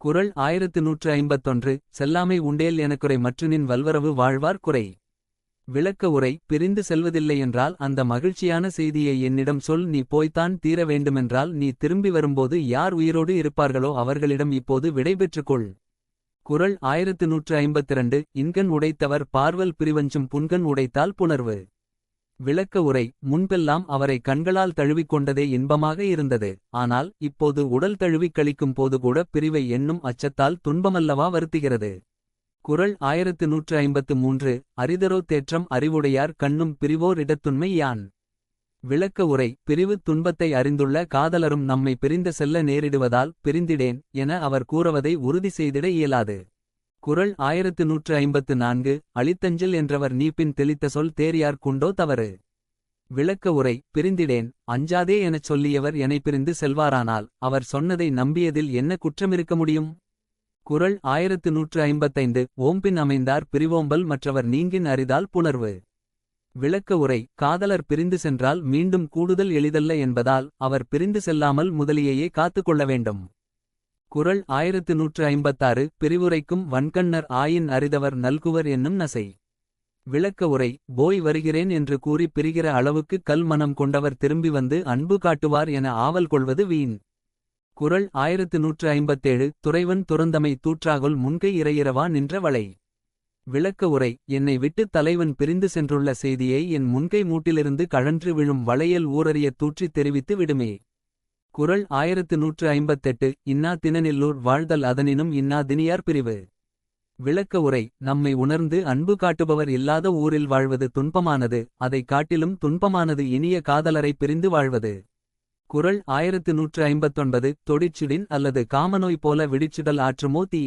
குரல் ஆயிரத்து நூற்று ஐம்பத்தொன்று செல்லாமை உண்டேல் எனக்குறை மற்றினின் வல்வரவு வாழ்வார் குறை. விளக்க உரை பிரிந்து செல்வதில்லையென்றால் அந்த மகிழ்ச்சியான செய்தியை என்னிடம் சொல் நீ போய்த்தான் தீர வேண்டுமென்றால் நீ திரும்பி வரும்போது யார் உயிரோடு இருப்பார்களோ அவர்களிடம் இப்போது விடைபெற்றுக் கொள். குறள் ஆயிரத்து நூற்று ஐம்பத்திரண்டு இன்கண் உடைத்தவர் பார்வல் பிரிவஞ்சும் புன்கண் உடைத்தால் புணர்வு. விளக்க உரை முன்பெல்லாம் அவரை கண்களால் தழுவிக் கொண்டதே இன்பமாக இருந்தது. ஆனால் இப்போது உடல் தழுவிக் கழிக்கும் போது கூட பிரிவை எண்ணும் அச்சத்தால் துன்பமல்லவா வருத்துகிறது. குறள் ஆயிரத்து நூற்று ஐம்பத்து மூன்று அரிதரோ தேற்றம் அறிவுடையார் கண்ணும் பிரிவோர் இடத்துண்மை யான் விளக்க உரை பிரிவு துன்பத்தை அறிந்துள்ள காதலரும் நம்மை பிரிந்த செல்ல நேரிடுவதால் பிரிந்திடேன் என அவர் கூறுவதை உறுதி செய்திட இயலாது. குரல் ஆயிரத்து நூற்று ஐம்பத்து நான்கு அளித்தஞ்சல் என்றவர் நீப்பின் தெளித்த சொல் தேரியார் குண்டோ தவறு. விளக்க உரை பிரிந்திடேன் அஞ்சாதே எனச் சொல்லியவர் எனைப் பிரிந்து செல்வாரானால் அவர் சொன்னதை நம்பியதில் என்ன குற்றமிருக்க முடியும்? குரல் ஆயிரத்து நூற்று ஐம்பத்தைந்து ஓம்பின் அமைந்தார் பிரிவோம்பல் மற்றவர் நீங்கின் அரிதால் புணர்வு. விளக்க உரை காதலர் பிரிந்து சென்றால் மீண்டும் கூடுதல் எளிதல்ல என்பதால் அவர் பிரிந்து செல்லாமல் முதலியையே காத்துக்கொள்ள வேண்டும். குரல் ஆயிரத்து நூற்று ஐம்பத்தாறு பிரிவுரைக்கும் வன்கண்ணர் ஆயின் அரிதவர் நல்குவர் என்னும் நசை. விளக்க உரை போய் வருகிறேன் என்று கூறி பிரிகிற அளவுக்கு கல் மனம் கொண்டவர் திரும்பி வந்து அன்பு காட்டுவார் என ஆவல் கொள்வது வீண். குரல் ஆயிரத்து நூற்று ஐம்பத்தேழு துறைவன் துறந்தமை தூற்றாகுல் முன்கை இறையிறவா நின்ற வளை. விளக்க உரை என்னை விட்டு தலைவன் பிரிந்து சென்றுள்ள செய்தியை என் முன்கை மூட்டிலிருந்து கழன்று விழும் வளையல் ஊரறிய தூற்றித் தெரிவித்து விடுமே. குரல் ஆயிரத்து நூற்று ஐம்பத்தெட்டு இன்னா தினநெல்லூர் வாழ்தல் அதனினும் இன்னா தினியார் பிரிவு. விளக்க உரை நம்மை உணர்ந்து அன்பு காட்டுபவர் இல்லாத ஊரில் வாழ்வது துன்பமானது அதைக் காட்டிலும் துன்பமானது இனிய காதலரை பிரிந்து வாழ்வது. குறள் ஆயிரத்து நூற்று ஐம்பத்தொன்பது தொடிச்சுடின் அல்லது காமநோய் போல விடிச்சுடல் ஆற்றுமோ தீ.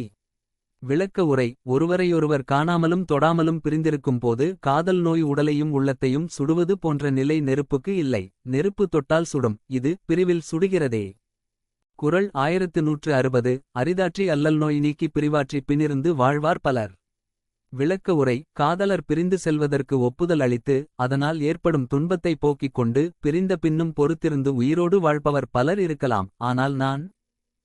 விளக்க உரை. ஒருவரையொருவர் காணாமலும் தொடாமலும் பிரிந்திருக்கும் போது காதல் நோய் உடலையும் உள்ளத்தையும் சுடுவது போன்ற நிலை நெருப்புக்கு இல்லை. நெருப்பு தொட்டால் சுடும். இது பிரிவில் சுடுகிறதே. குறள் ஆயிரத்து நூற்று அறுபது. அரிதாற்றி அல்லல் நோய் நீக்கி பிரிவாற்றி பின்னிருந்து வாழ்வார் பலர். விளக்க உரை. காதலர் பிரிந்து செல்வதற்கு ஒப்புதல் அளித்து அதனால் ஏற்படும் துன்பத்தை போக்கிக் கொண்டு பிரிந்த பின்னும் பொறுத்திருந்து உயிரோடு வாழ்பவர் பலர் இருக்கலாம். ஆனால் நான்